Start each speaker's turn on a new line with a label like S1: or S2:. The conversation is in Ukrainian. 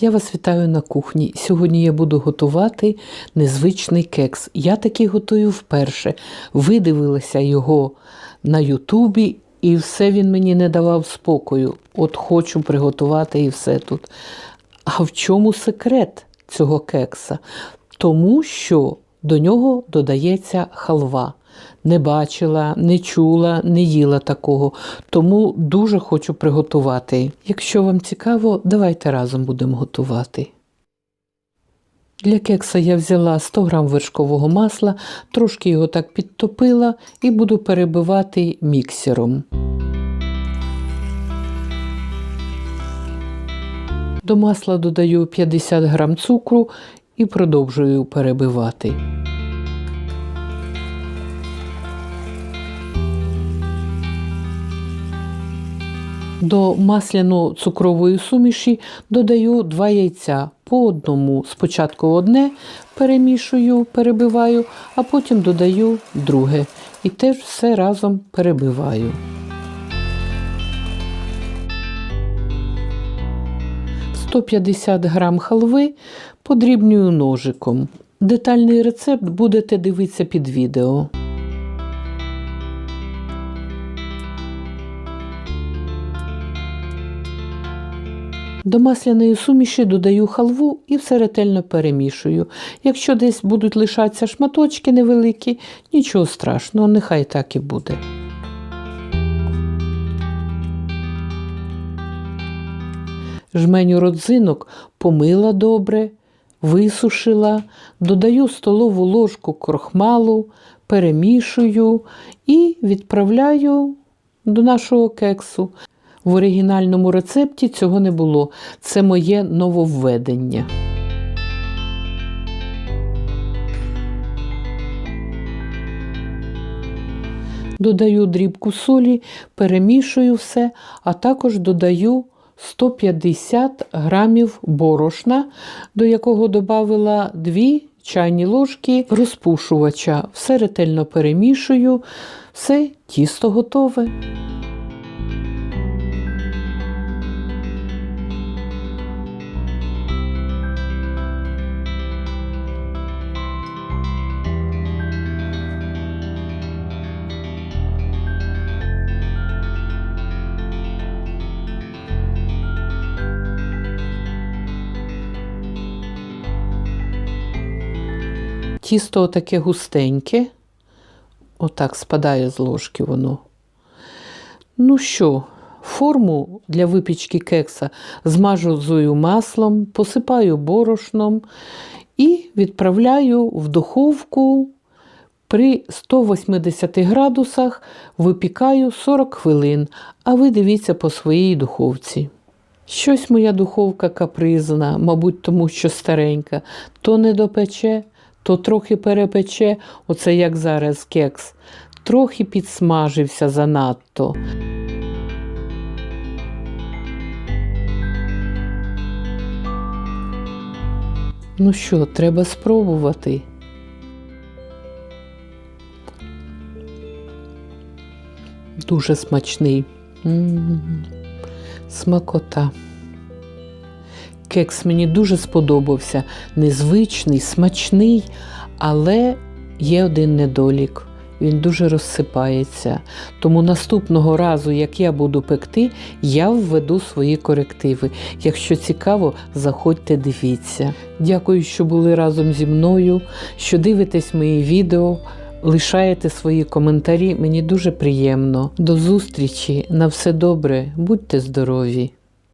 S1: Я вас вітаю на кухні. Сьогодні я буду готувати незвичний кекс. Я такий готую вперше. Видивилася його на Ютубі, і все він мені не давав спокою. От хочу приготувати і все тут. А в чому секрет цього кекса? Тому що до нього додається халва. Не бачила, не чула, не їла такого, тому дуже хочу приготувати. Якщо вам цікаво, давайте разом будемо готувати. Для кекса я взяла 100 г вершкового масла, трошки його так підтопила і буду перебивати міксером. До масла додаю 50 г цукру і продовжую перебивати. До масляно-цукрової суміші додаю 2 яйця по одному. Спочатку одне перемішую, перебиваю, а потім додаю друге. І теж все разом перебиваю. «150 грам халви подрібнюю ножиком. Детальний рецепт будете дивитися під відео. До масляної суміші додаю халву і все ретельно перемішую. Якщо десь будуть лишатися шматочки невеликі, нічого страшного, нехай так і буде. Жменю родзинок помила добре, висушила, додаю столову ложку крохмалу, перемішую і відправляю до нашого кексу. В оригінальному рецепті цього не було. Це моє нововведення. Додаю дрібку солі, перемішую все, а також додаю 150 грамів борошна, до якого додала 2 чайні ложки розпушувача. Все ретельно перемішую, все тісто готове. Тісто таке густеньке, отак спадає з ложки воно. Ну що, форму для випічки кекса змажу маслом, посипаю борошном і відправляю в духовку при 180 градусах, випікаю 40 хвилин, а ви дивіться по своїй духовці. Щось моя духовка капризна, мабуть, тому що старенька, то не допече, то трохи перепече, оце як зараз кекс, трохи підсмажився занадто. Ну що, треба спробувати. Дуже смачний. М-м-м. Смакота. Кекс мені дуже сподобався. Незвичний, смачний, але є один недолік. Він дуже розсипається. Тому наступного разу, як я буду пекти, я введу свої корективи. Якщо цікаво, заходьте, дивіться. Дякую, що були разом зі мною, що дивитесь мої відео. Лишаєте свої коментарі, мені дуже приємно. До зустрічі, на все добре, будьте здорові!